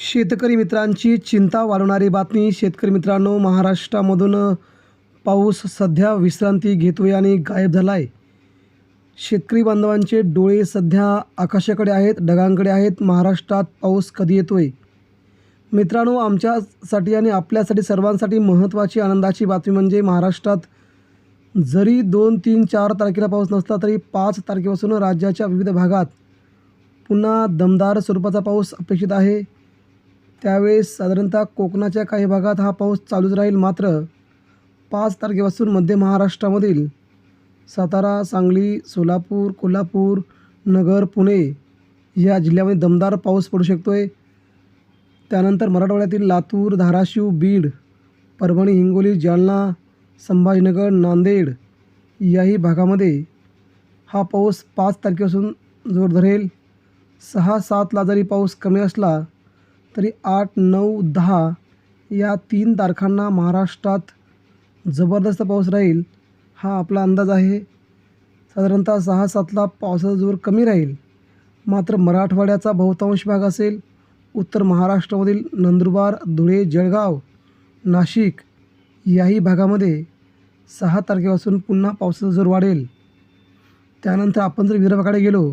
शेतकरी मित्रांची चिंता वाढवणारी बातमी शेतकरी मित्रांनो महाराष्ट्रामधून पाऊस सध्या विश्रांती घेतोय आणि गायब झाला आहे शेतकरी बांधवांचे डोळे सध्या आकाशाकडे आहेत ढगांकडे आहेत. महाराष्ट्रात पाऊस कधी येतोय? मित्रांनो आमच्यासाठी आणि आपल्यासाठी सर्वांसाठी महत्त्वाची आनंदाची बातमी म्हणजे महाराष्ट्रात जरी दोन तीन चार तारखेला पाऊस नसला तरी पाच तारखेपासून राज्याच्या विविध भागात पुन्हा दमदार स्वरूपाचा पाऊस अपेक्षित आहे. त्यावेळेस साधारणतः कोकणाच्या काही भागात हा पाऊस चालूच राहील मात्र पाच तारखेपासून मध्य महाराष्ट्रामधील सातारा सांगली सोलापूर कोल्हापूर नगर पुणे या जिल्ह्यामध्ये दमदार पाऊस पडू शकतो आहे त्यानंतर मराठवाड्यातील लातूर धाराशिव बीड परभणी हिंगोली जालना संभाजीनगर नांदेड याही भागामध्ये हा पाऊस पाच तारखेपासून जोर धरेल. सहा सातला जरी पाऊस कमी असला तरी आठ नऊ दहा या तीन तारखांना महाराष्ट्रात जबरदस्त पाऊस राहील हा आपला अंदाज आहे. साधारणतः सहा सातला पावसाचा जोर कमी राहील. मात्र मराठवाड्याचा बहुतांश भाग असेल उत्तर महाराष्ट्रामधील नंदुरबार धुळे जळगाव नाशिक याही भागामध्ये सहा तारखेपासून पुन्हा पावसाचा जोर वाढेल. त्यानंतर आपण जर विदर्भाकडे गेलो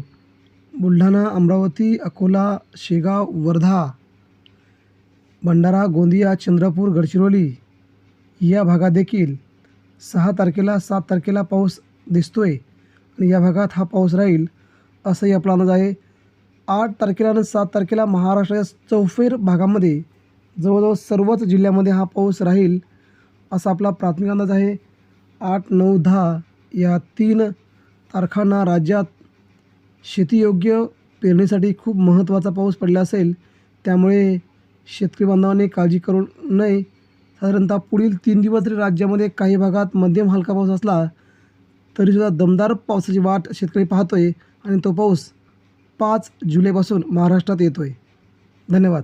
बुलढाणा अमरावती अकोला शेगाव वर्धा भंडारा गोंदिया चंद्रपूर गडचिरोली या भागात देखील सहा तारखेला सात तारखेला पाऊस दिसतो आहे आणि या भागात हा पाऊस राहील असंही आपला अंदाज आहे. आठ तारखेला आणि सात तारखेला महाराष्ट्राच्या चौफेर भागामध्ये जवळजवळ सर्वच जिल्ह्यामध्ये हा पाऊस राहील असा आपला प्राथमिक अंदाज आहे. आठ नऊ दहा या तीन तारखांना राज्यात शेतीयोग्य पेरणीसाठी खूप महत्त्वाचा पाऊस पडला असेल. त्यामुळे शेतकरी बांधवांनी काळजी करू नये. साधारणतः पुढील तीन दिवस जरी राज्यामध्ये काही भागात मध्यम हलका पाऊस असला तरीसुद्धा दमदार पावसाची वाट शेतकरी पाहतोय. आणि तो पाऊस पाच जुलैपासून महाराष्ट्रात येतो आहे धन्यवाद.